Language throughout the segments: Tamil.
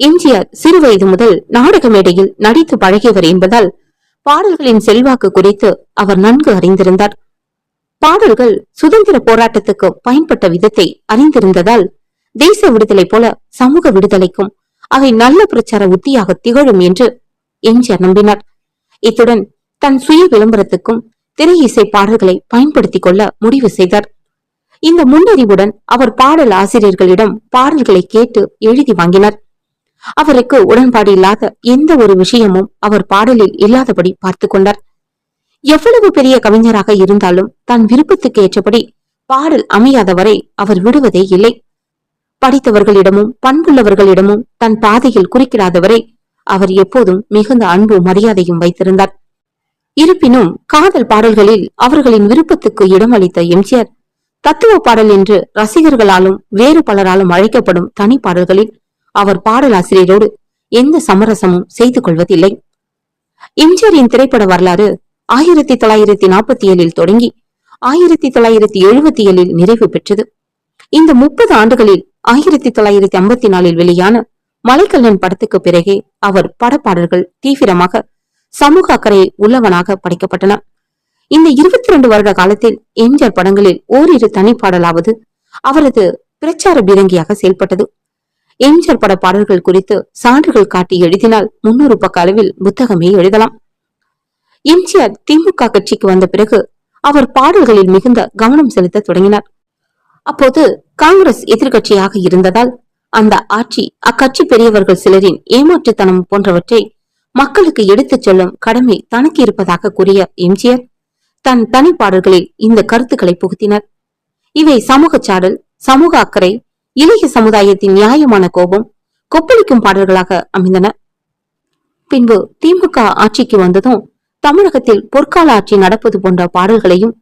எம்ஜிஆர் சிறு வயது முதல் நாடக மேடையில் நடித்து பழகியவர் என்பதால் பாடல்களின் செல்வாக்கு குறித்து அவர் நன்கு அறிந்திருந்தார். பாடல்கள் சுதந்திர போராட்டத்துக்கு பயன்பட்ட விதத்தை அறிந்திருந்ததால் தேச விடுதலை போல சமூக விடுதலைக்கும் அவை நல்ல பிரச்சார உத்தியாக திகழும் என்று எம்ஜிஆர் நம்பினார். இத்துடன் தன் சுய விளம்பரத்துக்கும் திரை இசை பாடல்களை பயன்படுத்திக் கொள்ள முடிவு செய்தார். இந்த முன்னறிவுடன் அவர் பாடல் ஆசிரியர்களிடம் பாடல்களை கேட்டு எழுதி வாங்கினார். அவருக்கு உடன்பாடு இல்லாத எந்த ஒரு விஷயமும் அவர் பாடலில் இல்லாதபடி பார்த்து கொண்டார். எவ்வளவு பெரிய கவிஞராக இருந்தாலும் தன் விருப்பத்துக்கு ஏற்றபடி பாடல் அமையாத வரை அவர் விடுவதே இல்லை. படித்தவர்களிடமும் பண்புள்ளவர்களிடமும் தன் பாதையில் குறுக்கிடாதவரை அவர் எப்போதும் மிகுந்த அன்பு மரியாதையும் வைத்திருந்தார். இருப்பினும் காதல் பாடல்களில் அவர்களின் விருப்பத்துக்கு இடமளித்த எம்ஜிஆர் தத்துவ பாடல் என்று ரசிகர்களாலும் வேறு பலராலும் அழைக்கப்படும் தனி பாடல்களில் அவர் பாடலாசிரியரோடு எந்த சமரசமும் செய்து கொள்வதில்லை எம்ஜிஆரின் திரைப்பட வரலாறு ஆயிரத்தி தொள்ளாயிரத்தி நாற்பத்தி ஏழில் தொடங்கி ஆயிரத்தி தொள்ளாயிரத்தி எழுபத்தி ஏழில் நிறைவு பெற்றது. இந்த முப்பது ஆண்டுகளில் ஆயிரத்தி தொள்ளாயிரத்தி ஐம்பத்தி நாலில் வெளியான மலைக்கல்லன் படத்துக்கு பிறகே அவர் படப்பாடல்கள் தீவிரமாக சமூக அக்கறை உள்ளவனாக படைக்கப்பட்டன. இந்த இருபத்தி ரெண்டு வருட காலத்தில் எம்ஜிஆர் படங்களில் ஓரிரு தனிப்பாடலாவது அவரது பிரச்சார பீரங்கியாக செயல்பட்டது. எம்ஜிஆர் பட பாடல்கள் குறித்து சான்றுகள் காட்டி எழுதினால் முன்னூறு பக்க அளவில் புத்தகமே எழுதலாம். எம்ஜிஆர் திமுக கட்சிக்கு வந்த பிறகு அவர் பாடல்களில் மிகுந்த கவனம் செலுத்த தொடங்கினார். அப்போது காங்கிரஸ் எதிர்கட்சியாக இருந்ததால் அந்த ஆட்சி அக்கட்சி பெரியவர்கள் சிலரின் ஏமாற்றுத்தனம் போன்றவற்றை மக்களுக்கு எடுத்துச் சொல்லும் கடமை தனக்கு இருப்பதாக கூறிய எம்ஜிஆர் தன் தனிப்பாடல்களில் இந்த கருத்துக்களை புகுத்தினர். இவை சமூக சாடல் சமூக அக்கறை இளைய சமுதாயத்தின் நியாயமான கோபம் கொப்பளிக்கும் பாடல்களாக அமைந்தன. பின்பு திமுக ஆட்சிக்கு வந்ததும் தமிழகத்தில் பொற்கால ஆட்சி நடப்பது போன்ற பாடல்களையும்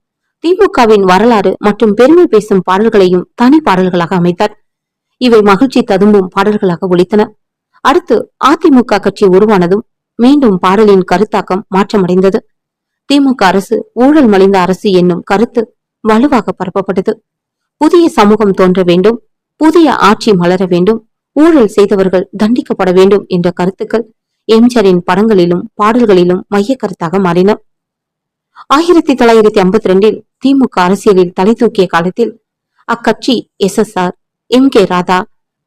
திமுகவின் வரலாறு மற்றும் பெருமை பேசும் பாடல்களையும் தனி பாடல்களாக அமைத்தார். இவை மகிழ்ச்சி ததும்பும் பாடல்களாக ஒலித்தன. அடுத்து அதிமுக கட்சி உருவானதும் மீண்டும் பாடலின் கருத்தாக்கம் மாற்றமடைந்தது. திமுக அரசு ஊழல் மலிந்த அரசு என்னும் கருத்து வலுவாக பரப்பப்பட்டது. புதிய சமூகம் தோன்ற வேண்டும் புதிய ஆட்சி மலர வேண்டும். ஊழல் செய்தவர்கள் தண்டிக்கப்பட வேண்டும் என்ற கருத்துக்கள் எம்ஜிஆரின் படங்களிலும் பாடல்களிலும் மைய கருத்தாக மாறின. ஆயிரத்தி தொள்ளாயிரத்தி ஐம்பத்தி ரெண்டில் திமுக அரசியலில் தலை தூக்கிய காலத்தில் அக்கட்சி S S R M K Radha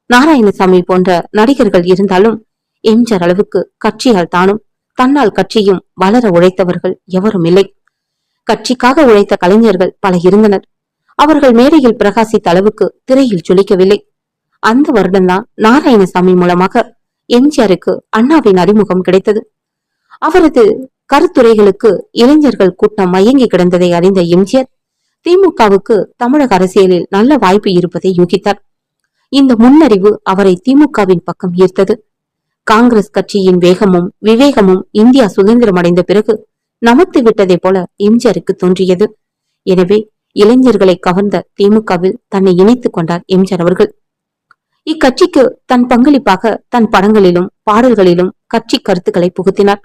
Narayanasamy போன்ற நடிகர்கள் இருந்தாலும் எம்ஜிஆர் அளவுக்கு கட்சியால் தானும் தன்னால் கட்சியும் வளர உழைத்தவர்கள் எவரும் இல்லை. கட்சிக்காக உழைத்த கலைஞர்கள் பல இருந்தனர். அவர்கள் மேடையில் பிரகாசித்த அளவுக்கு திரையில் ஜொலிக்கவில்லை. அந்த வருடம்தான் நாராயணசாமி மூலமாக எம்ஜிஆருக்கு அண்ணாவின் அறிமுகம் கிடைத்தது. அவரது கருத்துரைகளுக்கு இளைஞர்கள் கூட்டம் மயங்கி கிடந்ததை அறிந்த எம்ஜிஆர் திமுகவுக்கு தமிழக அரசியலில் நல்ல வாய்ப்பு இருப்பதை யூகித்தார். இந்த முன்னறிவு அவரை திமுகவின் பக்கம் ஈர்த்தது. காங்கிரஸ் கட்சியின் வேகமும் விவேகமும் இந்தியா சுதந்திரம் அடைந்த பிறகு நமத்து விட்டதை போல எம்ஜிஆருக்கு தோன்றியது. எனவே இளைஞர்களை கவர்ந்த திமுகவில் தன்னை இணைத்துக் கொண்டார் எம்ஜிஆர் அவர்கள். இக்கட்சிக்கு தன் பங்களிப்பாக தன் படங்களிலும் பாடல்களிலும் கட்சி கருத்துக்களை புகுத்தினார்.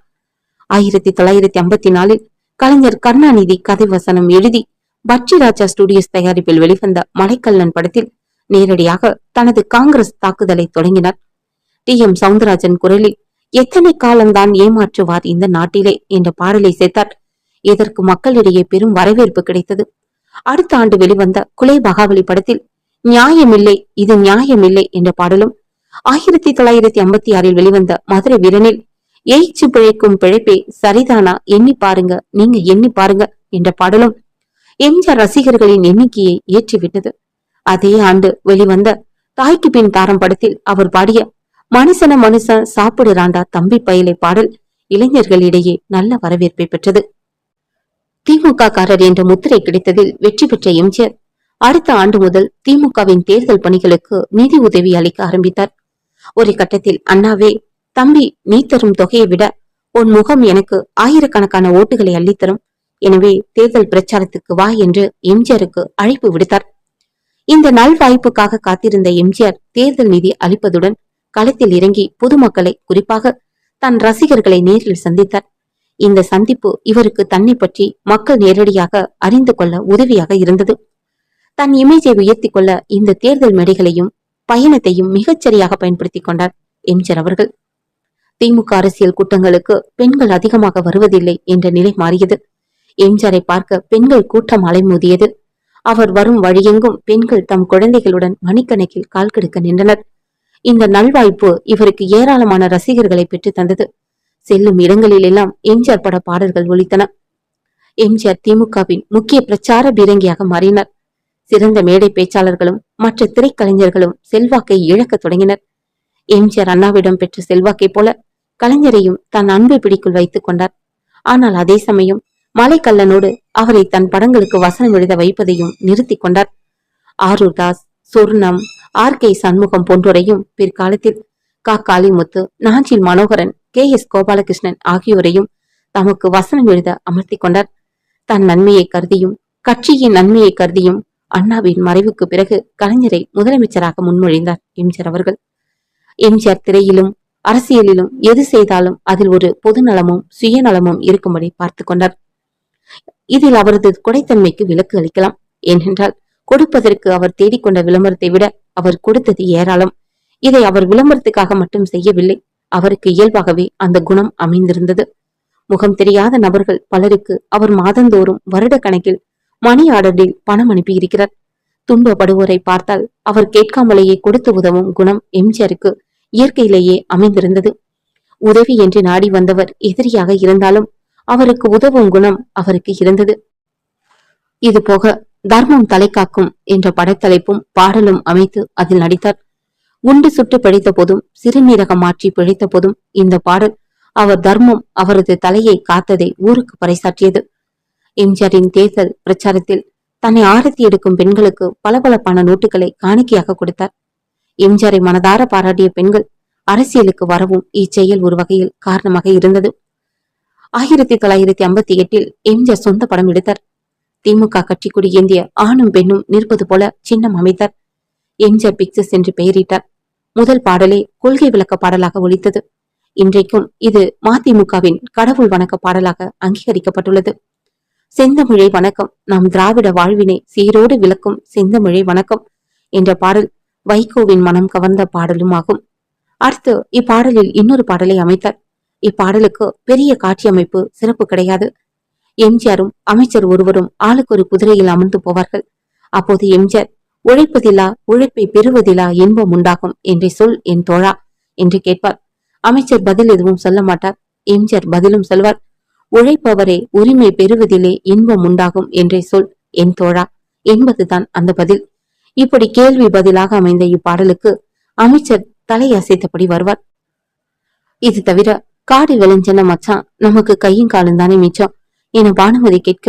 ஆயிரத்தி தொள்ளாயிரத்தி ஐம்பத்தி நாலில் கலைஞர் கருணாநிதி கதை வசனம் எழுதி பட்சி ராஜா ஸ்டுடியோஸ் தயாரிப்பில் வெளிவந்த மலைக்கல்லன் படத்தில் நேரடியாக தனது காங்கிரஸ் தாக்குதலை தொடங்கினார். டி. எம். சவுந்தரராஜன் குரலில் எத்தனை காலம்தான் ஏமாற்றுவார் இந்த நாட்டிலே? என்ற பாடலை சேர்த்தார். இதற்கு மக்களிடையே பெரும் வரவேற்பு கிடைத்தது. அடுத்த ஆண்டு வெளிவந்த குலை மகாவலி படத்தில் நியாயமில்லை இது நியாயமில்லை என்ற பாடலும் ஆயிரத்தி தொள்ளாயிரத்தி ஐம்பத்தி ஆறில் வெளிவந்த மதுரை வீரனில் எயிச்சு பிழைக்கும் பிழைப்பே சரிதானா? எண்ணி பாருங்க நீங்க எண்ணி பாருங்க என்ற பாடலும் எம்ஜிஆர் ரசிகர்களின் எண்ணிக்கையை ஏற்றிவிட்டது. அதே ஆண்டு வெளிவந்த தாய்க்கு பின் தாரம் படத்தில் அவர் பாடிய மனுஷன மனுஷன் சாப்பிடுறாண்டா தம்பி பயலை பாடல் இளைஞர்களிடையே நல்ல வரவேற்பை பெற்றது. திமுக காரர் என்ற முத்திரை கிடைத்ததில் வெற்றி பெற்ற எம்ஜிஆர் அடுத்த ஆண்டு முதல் திமுகவின் தேர்தல் பணிகளுக்கு நிதி உதவி அளிக்க ஆரம்பித்தார். ஒரு கட்டத்தில் அண்ணாவே தம்பி நீ தரும் தொகையை விட உன் முகம் எனக்கு ஆயிரக்கணக்கான ஓட்டுகளை அள்ளித்தரும். எனவே தேர்தல் பிரச்சாரத்துக்கு வா என்று எம்ஜிஆருக்கு அழைப்பு விடுத்தார். இந்த நல்வாய்ப்புக்காக காத்திருந்த எம்ஜிஆர் தேர்தல் நிதி அளிப்பதுடன் களத்தில் இறங்கி பொதுமக்களை குறிப்பாக தன் ரசிகர்களை நேரில் சந்தித்தார். இந்த சந்திப்பு இவருக்கு தன்னை பற்றி மக்கள் நேரடியாக அறிந்து கொள்ள உதவியாக இருந்தது. தன் இமேஜை உயர்த்திக் கொள்ள இந்த தேர்தல் மேடைகளையும் பயணத்தையும் மிகச்சரியாக பயன்படுத்திக் கொண்டார் எம்ஜிஆர் அவர்கள். திமுக அரசியல் கூட்டங்களுக்கு பெண்கள் அதிகமாக வருவதில்லை என்ற நிலை மாறியது. எம்ஜிஆரை பார்க்க பெண்கள் கூட்டம் அலைமோதியது. அவர் வரும் வழியெங்கும் பெண்கள் தம் குழந்தைகளுடன் மணிக்கணக்கில் கால் கெடுக்க நின்றனர். இந்த நல்வாய்ப்பு இவருக்கு ஏராளமான ரசிகர்களை பெற்று தந்தது. செல்லும் இடங்களில் எல்லாம் எம்ஜிஆர் பட பாடல்கள் ஒலித்தன. எம்ஜிஆர் திமுகவின் முக்கிய பிரச்சார பீரங்கியாக மாறினார். சிறந்த மேடை பேச்சாளர்களும் மற்ற திரைக்கலைஞர்களும் செல்வாக்கை இழக்கத் தொடங்கினர். எம்ஜிஆர் அண்ணாவிடம் பெற்ற செல்வாக்கைப் போல கலைஞரையும் தன் அன்பை பிடிக்குள் வைத்துக் கொண்டார். ஆனால் அதே சமயம் மலைக்கல்லனோடு அவரை தன் படங்களுக்கு வசனம் எழுத வைப்பதையும் நிறுத்திக் கொண்டார். ஆரூர் தாஸ் சொர்ணம் ஆர் கே சண்முகம் போன்றோரையும் பிற்காலத்தில் கா. காளிமுத்து நாஞ்சில் மனோகரன் கே. எஸ். கோபாலகிருஷ்ணன் ஆகியோரையும் தமக்கு வசனம் எழுத அமர்த்தி கொண்டார். தன் நன்மையை கருதியும் கட்சியின் நன்மையை கருதியும் அண்ணாவின் மறைவுக்கு பிறகு கலைஞரை முதலமைச்சராக முன்மொழிந்தார் எம்ஜிஆர் அவர்கள். எம்ஜிஆர் திரையிலும் அரசியலிலும் எது செய்தாலும் அதில் ஒரு பொதுநலமும் சுயநலமும் இருக்கும்படி பார்த்து கொண்டார். இதில் அவரது கொடைத்தன்மைக்கு விலக்கு அளிக்கலாம். ஏனென்றால் கொடுப்பதற்கு அவர் தேடிக்கொண்ட விளம்பரத்தை விட அவர் கொடுத்தது ஏராளம். இதை அவர் விளம்பரத்துக்காக மட்டும் செய்யவில்லை. அவருக்கு இயல்பாகவே அந்த குணம் அமைந்திருந்தது. முகம் தெரியாத நபர்கள் பலருக்கு அவர் மாதந்தோறும் வருட கணக்கில் மணி ஆர்டரில் பணம் அனுப்பியிருக்கிறார். துன்பப்படுவோரை பார்த்தால் அவர் கேட்காமலேயே கொடுத்து உதவும் குணம் எம்ஜிஆருக்கு இயற்கையிலேயே அமைந்திருந்தது. உதவி என்று நாடி வந்தவர் எதிரியாக இருந்தாலும் அவருக்கு உதவும் குணம் அவருக்கு இருந்தது. இது போக தர்மம் தலை காக்கும் என்ற படத்தலைப்பும் பாடலும் அமைத்து அதில் நடித்தார். குண்டு சுட்டு பிழைத்த போதும் சிறுநீரகம் மாற்றி பிழைத்த போதும் இந்த பாடல் அவர் தர்மம் அவரது தலையை காத்ததை ஊருக்கு பறைசாற்றியது. எம்ஜிஆரின் தேர்தல் பிரச்சாரத்தில் தன்னை ஆரத்தி எடுக்கும் பெண்களுக்கு பளபளப்பான நோட்டுகளை காணிக்கையாக கொடுத்தார். எம்ஜிஆரை மனதார பாராட்டிய பெண்கள் அரசியலுக்கு வரவும் இச்செயல் ஒரு வகையில் காரணமாக இருந்தது. ஆயிரத்தி தொள்ளாயிரத்தி ஐம்பத்தி எட்டில் எம்ஜிஆர் சொந்த படம் எடுத்தார். திமுக கட்சி கொடி ஏந்திய ஆணும் பெண்ணும் நிற்பது போல சின்னம் அமைத்தார். எம்ஜிஆர் பிக்சர்ஸ் என்று பெயரிட்டார். முதல் பாடலே கொள்கை விளக்க பாடலாக ஒலித்தது. இன்றைக்கும் இது மதிமுகவின் கடவுள் வணக்க பாடலாக அங்கீகரிக்கப்பட்டுள்ளது. செந்தமிழை வணக்கம் நம் திராவிட வாழ்வினை சீரோடு விளக்கும் செந்தமிழை வணக்கம் என்ற பாடல் வைகோவின் மனம் கவர்ந்த பாடலும் ஆகும் அடுத்து இப்பாடலில் இன்னொரு பாடலை அமைத்தார். இப்பாடலுக்கு பெரிய காட்சியமைப்பு சிறப்பு கிடையாது. எம்ஜிஆரும் அமைச்சர் ஒருவரும் ஆளுக்கு ஒரு குதிரையில் அமர்ந்து போவார்கள். அப்போது எம்ஜிஆர் உழைப்பதிலா உழைப்பை பெறுவதிலா இன்பம் உண்டாகும் என்றே சொல் என் தோழா என்று கேட்பார் அமைச்சர் பதில் எதுவும் சொல்ல மாட்டார். எம்ஜிஆர் பதிலும் சொல்வார். உழைப்பவரே உரிமை பெறுவதிலே இன்பம் உண்டாகும் என்றே சொல் என் தோழா. என்பதுதான் அந்த பதில். இப்படி கேள்வி பதிலாக அமைந்த இப்பாடலுக்கு அமைச்சர் தலையசைத்தபடி வருவார். இது தவிர காடு விளைஞ்சன மச்சான் நமக்கு கையும் காலும் தானே மிச்சம் என பானுமதி கேட்க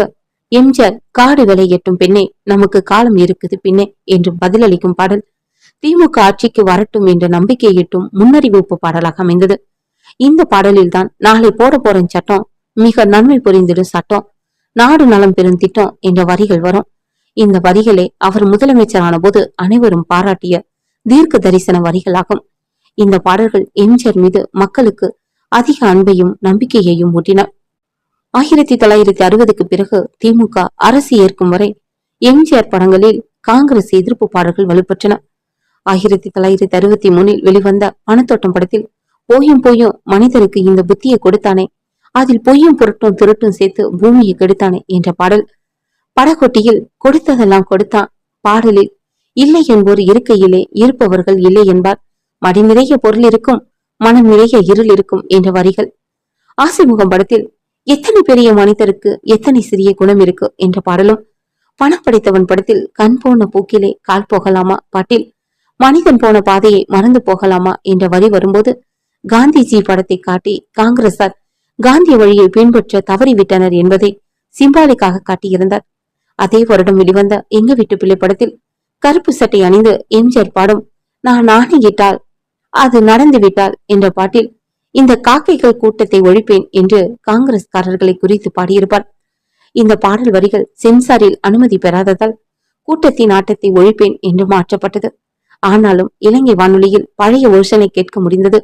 எம்ஜிஆர் காடு விலை எட்டும் பெண்ணே நமக்கு காலம் இருக்குது பின்னே என்று பதிலளிக்கும் பாடல். திமுக ஆட்சிக்கு வரட்டும் என்ற நம்பிக்கையிட்டும் முன்னறிவிப்பு பாடலாக அமைந்தது. இந்த பாடலில் தான் நாளை போட போற சட்டம் மிக நன்மை புரிந்திடும் சட்டம் நாடு நலம் பெறும் திட்டம் என்ற வரிகள் வரும். இந்த வரிகளே அவர் முதலமைச்சரான போது அனைவரும் பாராட்டிய தீர்க்க தரிசன வரிகளாகும். இந்த பாடல்கள் எம்ஜிஆர் மீது மக்களுக்கு அதிக அன்பையும் நம்பிக்கையையும் ஊட்டின. ஆயிரத்தி தொள்ளாயிரத்தி அறுபதுக்கு பிறகு திமுக அரசு ஏற்கும் வரை எம்ஜிஆர் படங்களில் காங்கிரஸ் எதிர்ப்பு பாடல்கள் வலுப்பெற்றன. ஆயிரத்தி தொள்ளாயிரத்தி அறுபத்தி மூணில் வெளிவந்த பணத்தோட்டம் படத்தில் போயும் போயும் மனிதருக்கு இந்த புத்தியை கொடுத்தானே அதில் பொய்யும் பொருட்டும் திருட்டும் சேர்த்து பூமியை கெடுத்தானே என்ற பாடல். படகொட்டியில் கொடுத்ததெல்லாம் கொடுத்தான். பாடலில் இல்லை என்போர் இருக்கையிலே இருப்பவர்கள் இல்லை என்பார். மடி நிறைய பொருள் இருக்கும் மனம் நிறைய இருள் இருக்கும் என்ற வரிகள். ஆசிமுகம் படத்தில் எத்தனை பெரிய மனிதருக்கு எத்தனை சிறிய குணம் இருக்கு என்ற பாடலும். பணம் படைத்தவன் படத்தில் கண் போன பூக்கிலே கால் போகலாமா? பாட்டில் மனிதன் போன பாதையை மறந்து போகலாமா? என்ற வரி வரும்போது காந்திஜி படத்தை காட்டி காங்கிரசார் காந்திய வழியை பின்பற்ற தவறிவிட்டனர் என்பதை சிம்பாலிக்காக காட்டியிருந்தார். அதே வருடம் வெளிவந்த எங்க வீட்டு பிள்ளை படத்தில் கருப்பு சட்டை அணிந்து எம்ஜிஆர் பாடும் நான் ஆணையிட்டால் அது நடந்துவிட்டால் என்ற பாட்டில் இந்த காக்கைகள் கூட்டத்தை ஒழிப்பேன் என்று காங்கிரஸ்காரர்களை குறித்து பாடியிருப்பார். இந்த பாடல் வரிகள் சென்சாரில் அனுமதி பெறாததால் கூட்டத்தின் ஆட்டத்தை ஒழிப்பேன் என்று மாற்றப்பட்டது. ஆனாலும் இலங்கை வானொலியில் பழைய வருஷனை கேட்க முடிந்தது.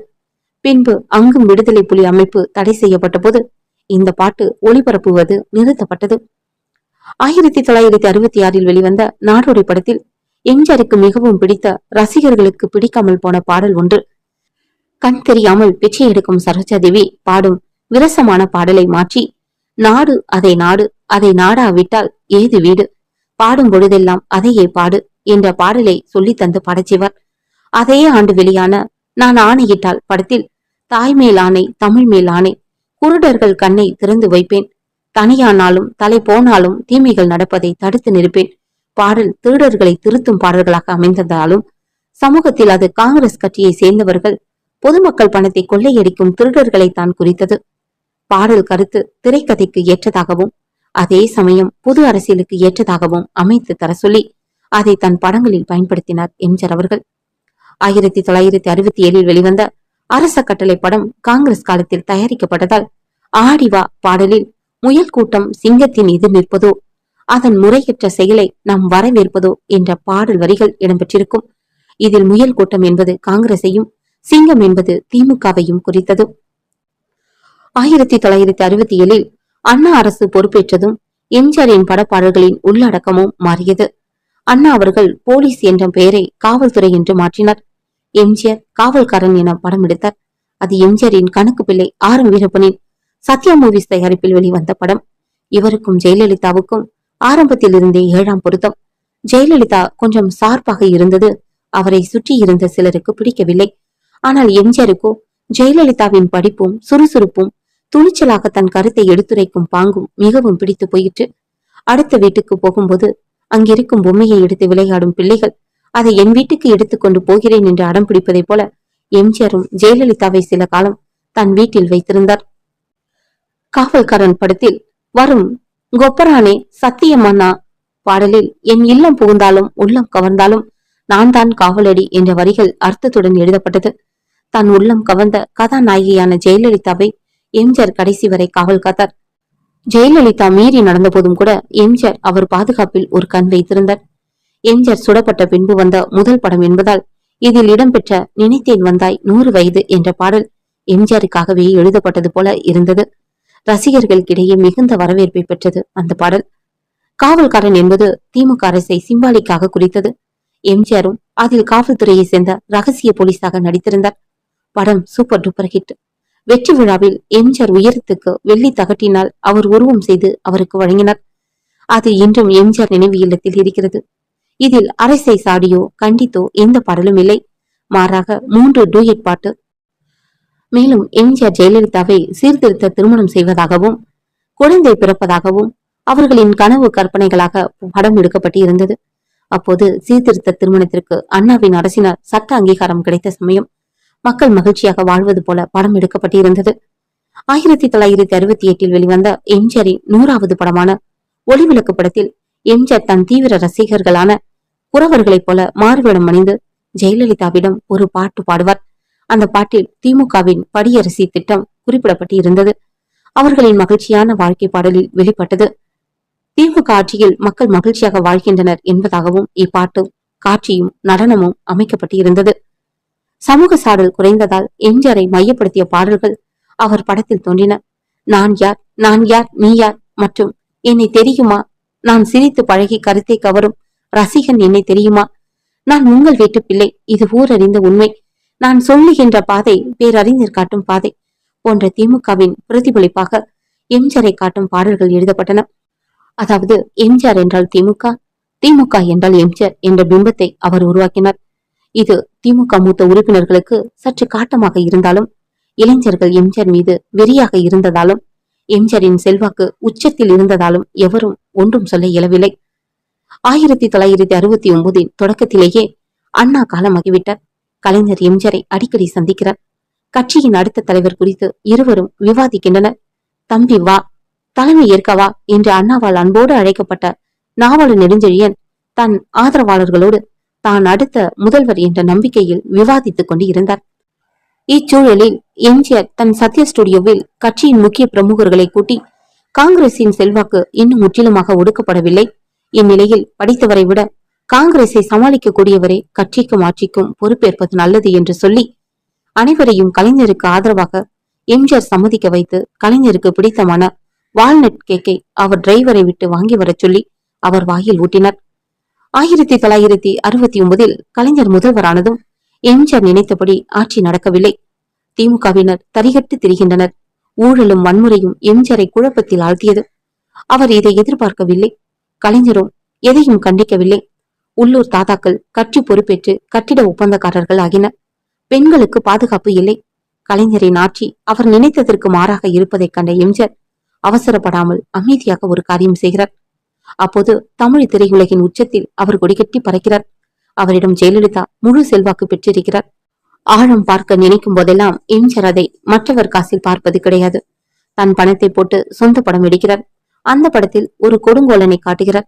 பின்பு அங்கும் விடுதலை புலி அமைப்பு தடை செய்யப்பட்ட போது இந்த பாட்டு ஒளிபரப்புவது நிறுத்தப்பட்டது. ஆயிரத்தி தொள்ளாயிரத்தி அறுபத்தி ஆறில் வெளிவந்த நாடோடி படத்தில் எம்ஜிஆருக்கு மிகவும் பிடித்த ரசிகர்களுக்கு பிடிக்காமல் போன பாடல் ஒன்று. கண் தெரியாமல் பிச்சை எடுக்கும் சரோஜா பாடும் விரசமான பாடலை மாற்றி நாடு அதை நாடு அதை நாடாவிட்டால் ஏது வீடு? பாடும் பொழுதெல்லாம் அதையே பாடு என்ற பாடலை சொல்லி தந்து படைச்சிவர் அதே ஆண்டு வெளியான நான் ஆணையிட்டால் படத்தில் தாய் மேல் ஆணை தமிழ் மேல் ஆணை குருடர்கள் கண்ணை திறந்து வைப்பேன். தனியானாலும் தலை போனாலும் தீமைகள் நடப்பதை தடுத்து நிற்பேன் பாடல் திருடர்களை திருத்தும் பாடல்களாக அமைந்ததாலும் சமூகத்தில் அது காங்கிரஸ் கட்சியை சேர்ந்தவர்கள் பொதுமக்கள் பணத்தை கொள்ளையடிக்கும் திருடர்களை தான் குறித்தது. பாடல் கருத்து திரைக்கதைக்கு ஏற்றதாகவும் அதே சமயம் பொது அரசியலுக்கு ஏற்றதாகவும் அமைத்து தர சொல்லி அதை தன் படங்களில் பயன்படுத்தினார் எம்ஜர் அவர்கள். ஆயிரத்தி தொள்ளாயிரத்தி அறுபத்தி ஏழில் வெளிவந்த அரச கட்டளை படம் காங்கிரஸ் காலத்தில் தயாரிக்கப்பட்டதால் ஆடிவா பாடலில் முயல் கூட்டம் சிங்கத்தின் எதிர் நிற்பதோ அதன் முறையற்ற செயலை நாம் வரவேற்பதோ என்ற பாடல் வரிகள் இடம்பெற்றிருக்கும். இதில் முயல் கூட்டம் என்பது காங்கிரசையும் சிங்கம் என்பது திமுகவையும் குறித்தது. ஆயிரத்தி தொள்ளாயிரத்தி அறுபத்தி ஏழில் அண்ணா அரசு பொறுப்பேற்றதும் எம்ஜிஆரின் படப்பாடல்களின் உள்ளடக்கமும் மாறியது. அண்ணா அவர்கள் போலீஸ் என்ற பெயரை காவல்துறை என்று மாற்றினார். எம்ஜிஆர் காவல்காரன் என படம் எடுத்தார். அது எம்ஜிஆரின் கணக்கு பிள்ளை ஆர் எம் வீரப்பனின் சத்யா மூவிஸ் தயாரிப்பில் வெளிவந்த படம். இவருக்கும் ஜெயலலிதாவுக்கும் ஆரம்பத்தில் இருந்தே ஏழாம் பொருத்தம். ஜெயலலிதா கொஞ்சம் சார்பாக இருந்தது. அவரை சுற்றி இருந்த சிலருக்கு பிடிக்கவில்லை. ஆனால் எம்ஜிஆருக்கோ ஜெயலலிதாவின் படிப்பும் சுறுசுறுப்பும் துணிச்சலாக தன் கருத்தை எடுத்துரைக்கும் பாங்கும் மிகவும் பிடித்து போயிற்று. அடுத்த வீட்டுக்கு போகும்போது அங்கிருக்கும் பொம்மையை எடுத்து விளையாடும் பிள்ளைகள் அதை என் வீட்டுக்கு எடுத்துக்கொண்டு போகிறேன் என்று அடம் பிடிப்பதைப் போல எம்ஜிஆரும் ஜெயலலிதாவை சில காலம் தன் வீட்டில் வைத்திருந்தார். காவல்காரன் படத்தில் வரும் கொப்பரானே சத்தியமன்னா பாடலில் என் இல்லம் புகுந்தாலும் உள்ளம் கவர்ந்தாலும் நான் தான் காவலடி என்ற வரிகள் அர்த்தத்துடன் எழுதப்பட்டது. தன் உள்ளம் கவர்ந்த கதாநாயகியான ஜெயலலிதாவை எம்ஜிஆர் கடைசி வரை காவல் காத்தார். ஜெயலலிதா மீறி நடந்த போதும் கூட எம்ஜிஆர் அவர் பாதுகாப்பில் ஒரு கண் வைத்திருந்தார். எம்ஜிஆர் சுடப்பட்ட பின்பு வந்த முதல் படம் என்பதால் இதில் இடம்பெற்ற நினைத்தேன் வந்தாய் நூறு வயது என்ற பாடல் எம்ஜிஆருக்காகவே எழுதப்பட்டது போல இருந்தது. ரசிகர்களுக்கிடையே மிகுந்த வரவேற்பை பெற்றது அந்த பாடல். காவல்காரன் என்பது திமுக அரசை சிம்பாலிக்காக குறித்தது. எம்ஜிஆரும் அதில் காவல்துறையை சேர்ந்த ரகசிய போலீஸாக நடித்திருந்தார். படம் சூப்பர் டூப்பர் ஹிட். வெற்றி விழாவில் எம்ஜிஆர் உயரத்துக்கு வெள்ளி தகட்டினால் அவர் உருவம் செய்து அவருக்கு வழங்கினார். அது இன்றும் எம்ஜிஆர் நினைவு இல்லத்தில் இருக்கிறது. இதில் அரசை சாடியோ கண்டித்தோ எந்த பாடலும் இல்லை. மாறாக மூன்று டூயட் பாட்டு. மேலும் எம்ஜிஆர் ஜெயலலிதாவை சீர்திருத்த திருமணம் செய்வதாகவும் குழந்தை பிறப்பதாகவும் அவர்களின் கனவு கற்பனைகளாக படம் எடுக்கப்பட்டு இருந்தது அப்போது சீர்திருத்த திருமணத்திற்கு அண்ணாவின் அரசினர் சட்ட அங்கீகாரம் கிடைத்த சமயம் மக்கள் மகிழ்ச்சியாக வாழ்வது போல படம் எடுக்கப்பட்டு இருந்தது ஆயிரத்தி தொள்ளாயிரத்தி அறுபத்தி எட்டில் வெளிவந்த எம்ஜிஆரின் நூறாவது படமான ஒளிவிளக்கு படத்தில் எம்ஜிஆர் தன் தீவிர ரசிகர்களான குறவர்களைப் போல மாறுவிடம் அணிந்து ஜெயலலிதாவிடம் ஒரு பாட்டு பாடுவார். அந்த பாட்டில் திமுகவின் படியரசி திட்டம் குறிப்பிடப்பட்டு இருந்தது அவர்களின் மகிழ்ச்சியான வாழ்க்கை பாடலில் வெளிப்பட்டது. திமுக ஆட்சியில் மக்கள் மகிழ்ச்சியாக வாழ்கின்றனர் என்பதாகவும் இப்பாட்டு காட்சியும் நடனமும் அமைக்கப்பட்டு இருந்தது சமூக சாடல் குறைந்ததால் எம்ஜிஆரை மையப்படுத்திய பாடல்கள் அவர் படத்தில் தோன்றின. நான் யார்? நான் யார்? நீ யார்? மற்றும் என்னை தெரியுமா? நான் சிரித்து பழகி கருத்தை கவரும் ரசிகன் என்னை தெரியுமா? நான் உங்கள் வீட்டு பிள்ளை. இது ஊரறிந்த உண்மை. நான் சொல்லுகின்ற பாதை பேரறிஞர் காட்டும் பாதை போன்ற திமுகவின் பிரதிபலிப்பாக எம்ஜிஆரை காட்டும் பாடல்கள் எழுதப்பட்டன. அதாவது எம்ஜிஆர் என்றால் திமுக திமுக என்றால் எம்ஜிஆர் என்ற பிம்பத்தை அவர் உருவாக்கினார். இது திமுக மூத்த உறுப்பினர்களுக்கு சற்று காட்டமாக இருந்தாலும் இளைஞர்கள் எம்ஜிஆர் மீது வெறியாக இருந்ததாலும் எம்ஜிஆரின் செல்வாக்கு உச்சத்தில் இருந்ததாலும் எவரும் ஒன்றும் சொல்ல இயலவில்லை. ஆயிரத்தி தொள்ளாயிரத்தி அறுபத்தி ஒன்பதின் தொடக்கத்திலேயே அண்ணா காலமாகிவிட்டார் கலைஞர் எம்ஜிஆரை அடிக்கடி சந்திக்கிறார். கட்சியின் அடுத்த தலைவர் குறித்து இருவரும் விவாதிக்கின்றனர். தம்பி வா தலைமை ஏற்கவா என்று அண்ணாவால் அன்போடு அழைக்கப்பட்ட நாவலு நெடுஞ்செழியன் தன் ஆதரவாளர்களோடு தான் அடுத்த முதல்வர் என்ற நம்பிக்கையில் விவாதித்துக் கொண்டு இருந்தார் இச்சூழலில் எம்ஜிஆர் தன் சத்ய ஸ்டுடியோவில் கட்சியின் முக்கிய பிரமுகர்களை கூட்டி காங்கிரசின் செல்வாக்கு இன்னும் முற்றிலுமாக ஒடுக்கப்படவில்லை. இந்நிலையில் படித்தவரை விட காங்கிரஸை சமாளிக்கக்கூடியவரே கட்சிக்கும் ஆட்சிக்கும் பொறுப்பேற்பது நல்லது என்று சொல்லி அனைவரையும் கலைஞருக்கு ஆதரவாக எம்ஜிஆர் சம்மதிக்க வைத்து கலைஞருக்கு பிடித்தமான வால்நட் கேக்கை அவர் டிரைவரை விட்டு வாங்கி வரச் சொல்லி அவர் வாயில் ஊட்டினார். ஆயிரத்தி தொள்ளாயிரத்தி அறுபத்தி ஒன்பதில் கலைஞர் முதல்வரானதும் எம்ஜிஆர் நினைத்தபடி ஆட்சி நடக்கவில்லை. திமுகவினர் தரிகட்டு திரிகின்றனர். ஊழலும் வன்முறையும் எம்ஜிஆரை குழப்பத்தில் ஆழ்த்தியது. அவர் இதை எதிர்பார்க்கவில்லை. கலைஞரும் எதையும் கண்டிக்கவில்லை. உள்ளூர் தாதாக்கள் கட்சி பொறுப்பேற்று கட்டிட ஒப்பந்தக்காரர்கள் ஆகினர். பெண்களுக்கு பாதுகாப்பு இல்லை. கலைஞரின் ஆட்சி அவர் நினைத்ததற்கு மாறாக இருப்பதைக் கண்ட எம்ஜிஆர் அவசரப்படாமல் அமைதியாக ஒரு காரியம் செய்கிறார். அப்போது தமிழ் திரையுலகின் உச்சத்தில் அவர் கொடிகட்டி பறக்கிறார். அவரிடம் ஜெயலலிதா முழு செல்வாக்கு பெற்றிருக்கிறார். ஆழம் பார்க்க நினைக்கும் போதெல்லாம் எம்ஜிஆர் அதை மற்றவர் காசில் பார்ப்பது கிடையாது. தன் பணத்தை போட்டு சொந்த படம் எடுக்கிறார். அந்த படத்தில் ஒரு கொடுங்கோலனை காட்டுகிறார்.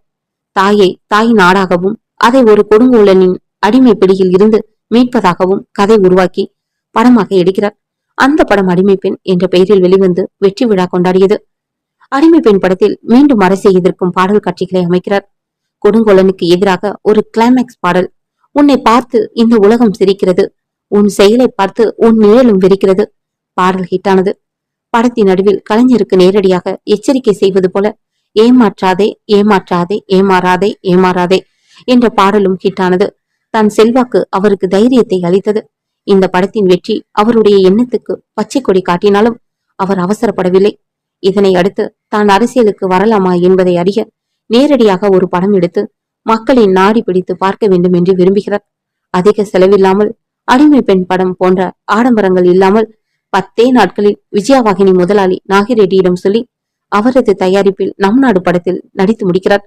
தாயை தாய் நாடாகவும் அதை ஒரு கொடுங்கோலனின் அடிமை பிடியில் இருந்து மீட்பதாகவும் கதை உருவாக்கி படமாக எடுக்கிறார். அந்த படம் அடிமை பெண் என்ற பெயரில் வெளிவந்து வெற்றி விழா கொண்டாடியது. அடிமை பெண் படத்தில் மீண்டும் அரசை எதிர்க்கும் பாடல் காட்சிகளை அமைக்கிறார். கொடுங்கோலனுக்கு எதிராக ஒரு கிளைமேக்ஸ் பாடல். உன்னை பார்த்து இந்த உலகம் சிரிக்கிறது. உன் செயலை பார்த்து உன் நிழலும் விரிக்கிறது பாடல் ஹிட்டானது படத்தின் நடுவில் கலைஞருக்கு நேரடியாக எச்சரிக்கை செய்வது போல ஏமாற்றாதே ஏமாற்றாதே ஏமாறாதே ஏமாறாதே என்ற பாடலும் ஹிட்டானது தன் செல்வாக்கு அவருக்கு தைரியத்தை அளித்தது. இந்த படத்தின் வெற்றி அவருடைய எண்ணத்துக்கு பச்சை கொடி காட்டினாலும் அவர் அவசரப்படவில்லை. இதனை அடுத்து தான் அரசியலுக்கு வரலாமா என்பதை அறிய நேரடியாக ஒரு படம் எடுத்து மக்களின் நாடி பிடித்து பார்க்க வேண்டும் என்று விரும்புகிறார். அதிக செலவில்லாமல் அடிமை பெண் படம் போன்ற ஆடம்பரங்கள் இல்லாமல் பத்தே நாட்களில் விஜயவாகினி முதலாளி நாகிரெட்டியிடம் சொல்லி அவரது தயாரிப்பில் நம் நாடு படத்தில் நடித்து முடிக்கிறார்.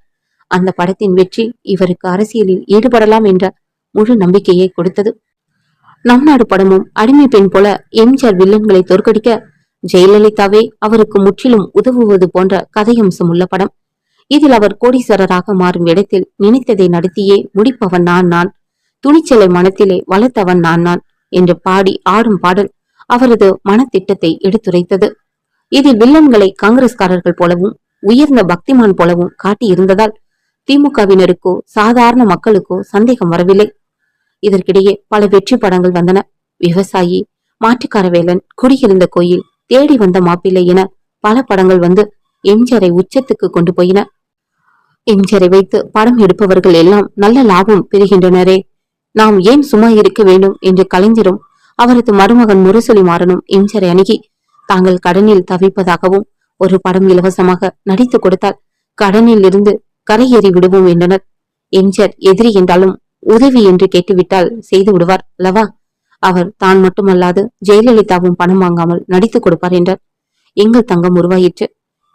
அந்த படத்தின் வெற்றி இவருக்கு அரசியலில் ஈடுபடலாம் என்ற முழு நம்பிக்கையை கொடுத்தது. நம் நாடு படமும் அடிமை பெண் போல எம்ஜிஆர் வில்லன்களை தோற்கடிக்க ஜெயலலிதாவே அவருக்கு முற்றிலும் உதவுவது போன்ற கதையம்சம் உள்ள படம். இதில் அவர் கோடீஸ்வரராக மாறும் இடத்தில் நினைத்ததை நடத்தியே முடிப்பவன் நான் நான். துணிச்சலை மனத்திலே வளர்த்தவன் நான் நான் என்று பாடி ஆடும் பாடல் அவரது மனத்திட்டத்தை எடுத்துரைத்தது. இதில் வில்லன்களை காங்கிரஸ்காரர்கள் போலவும் உயர்ந்த பக்திமான் போலவும் காட்டியிருந்ததால் திமுகவினருக்கோ சாதாரண மக்களுக்கோ சந்தேகம் வரவில்லை. இதற்கிடையே பல வெற்றி படங்கள் வந்தன. விவசாயி மாட்டுக்காரவேலன் குடியிருந்த கோயில் தேடி வந்த மாப்பிள்ளை என பல படங்கள் வந்து எம்ஜிஆரை உச்சத்துக்கு கொண்டு போயின. எம்ஜிஆரை வைத்து படம் எடுப்பவர்கள் எல்லாம் நல்ல லாபம் பெறுகின்றனரே. நாம் ஏன் சும்மா இருக்க வேண்டும் என்று கலைஞரும் அவரது மருமகன் முரசொலி மாறனும் எம்ஜிஆரை அணுகி தாங்கள் கடனில் தவிப்பதாகவும் ஒரு படம் இலவசமாக நடித்து கொடுத்தால் கடனில் இருந்து கரையேறி விடுவோம் என்றனர். எம்ஜிஆர் எதிரி என்றாலும் உதவி என்று கேட்டுவிட்டால் செய்து விடுவார் அல்லவா? அவர் தான் மட்டுமல்லாது ஜெயலலிதாவும் பணம் வாங்காமல் நடித்து கொடுப்பார் என்றார். எங்கள் தங்கம் உருவாயிற்று.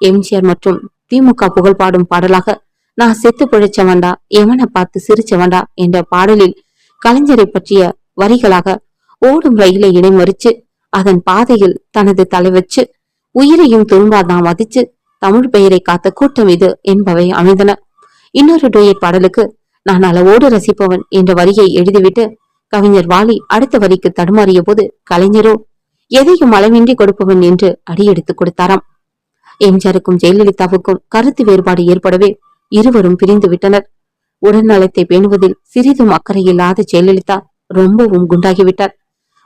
எம்ஜிஆர் மற்றும் திமுக புகழ் பாடும் பாடலாக நான் செத்து பிழைச்சவன்டா எவனை பார்த்து சிரிச்சவன்டா என்ற பாடலில் கலைஞரை பற்றிய வரிகளாக ஓடும் ரயிலை இடைமறிச்சு அதன் பாதையில் தனது தலை வச்சு உயிரையும் துரும்பாதான் மதிச்சு தமிழ் பெயரை காத்த கூட்டம் இது என்பவை அமைந்தன. இன்னொரு டூயட் பாடலுக்கு நான் அளவோடு ரசிப்பவன் என்ற வரியை எழுதிவிட்டு கவிஞர் வாலி அடுத்த வரிக்கு தடுமாறிய போது கலைஞரோ எதையும் அளவின்றி கொடுப்பவன் என்று அடியெடுத்து கொடுத்தாராம். எம்ஜாருக்கும் ஜெயலலிதாவுக்கும் கருத்து வேறுபாடு ஏற்படவே இருவரும் பிரிந்து விட்டனர். உடல்நலத்தை பேணுவதில் சிறிதும் அக்கறை இல்லாத ஜெயலலிதா ரொம்பவும் குண்டாகிவிட்டார்.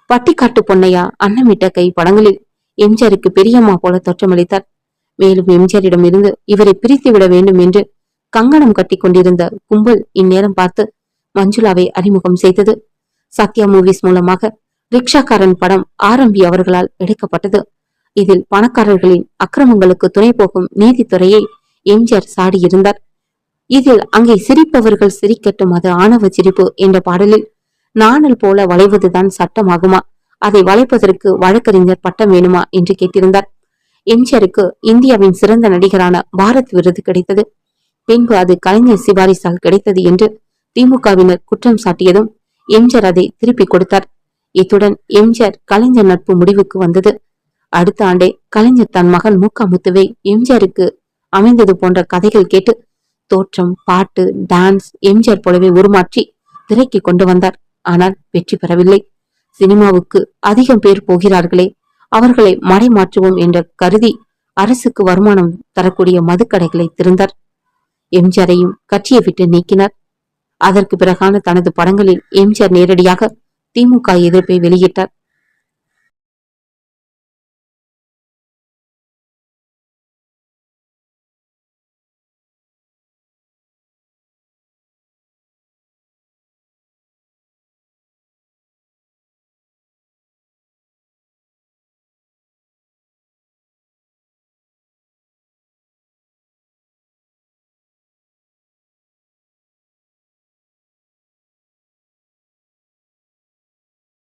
பட்டிக்காட்டு பொன்னையா அன்னமிட்ட கை படங்களில் எம்ஜிஆருக்கு பெரியம்மா போல தோற்றமளித்தார். மேலும் எம்ஜிஆரிடம் இருந்து இவரை பிரித்து விட வேண்டும் என்று கங்கணம் கட்டி கொண்டிருந்த கும்பல் இந்நேரம் பார்த்து மஞ்சுளாவை அறிமுகம் செய்தது. சத்யா மூவிஸ் மூலமாக ரிக்ஷாக்காரன் படம் ஆரம்பி அவர்களால் எடுக்கப்பட்டது. இதில் பணக்காரர்களின் அக்கிரமங்களுக்கு துணை போகும் நீதித்துறையை எம்ஜிஆர் சாடியிருந்தார். இதில் அங்கே சிரிப்பவர்கள் சிரிக்கட்டும் அது ஆணவ சிரிப்பு என்ற பாடலில் நாணல் போல வளைவதுதான் சட்டமாகுமா? அதை வளைப்பதற்கு வழக்கறிஞர் பட்டம் வேணுமா என்று கேட்டிருந்தார். எம்ஜிஆருக்கு இந்தியாவின் சிறந்த நடிகரான பாரத் விருது கிடைத்தது. பின்பு அது கலைஞர் சிபாரிசால் கிடைத்தது என்று திமுகவினர் குற்றம் சாட்டியதும் எம்ஜிஆர் அதை திருப்பிக் கொடுத்தார். இத்துடன் எம்ஜிஆர் கலைஞர் நட்பு முடிவுக்கு வந்தது. அடுத்த ஆண்டே கலைஞர் தன் மகன் மூக்கா முத்துவை எம்ஜிஆருக்கு அமைந்தது போன்ற கதைகள் கேட்டு தோற்றம் பாட்டு டான்ஸ் எம்ஜிஆர் போலவே உருமாற்றி திரைக்கு கொண்டு வந்தார். ஆனால் வெற்றி பெறவில்லை. சினிமாவுக்கு அதிகம் பேர் போகிறார்களே. அவர்களை மடைமாற்றுவோம் என்ற கருதி அரசுக்கு வருமானம் தரக்கூடிய மதுக்கடைகளை திறந்தார் எம்ஜிஆரையும் கட்சியை விட்டு நீக்கினார். அதற்கு பிறகான தனது படங்களில் எம்ஜிஆர் நேரடியாக திமுக எதிர்ப்பை வெளியிட்டார்.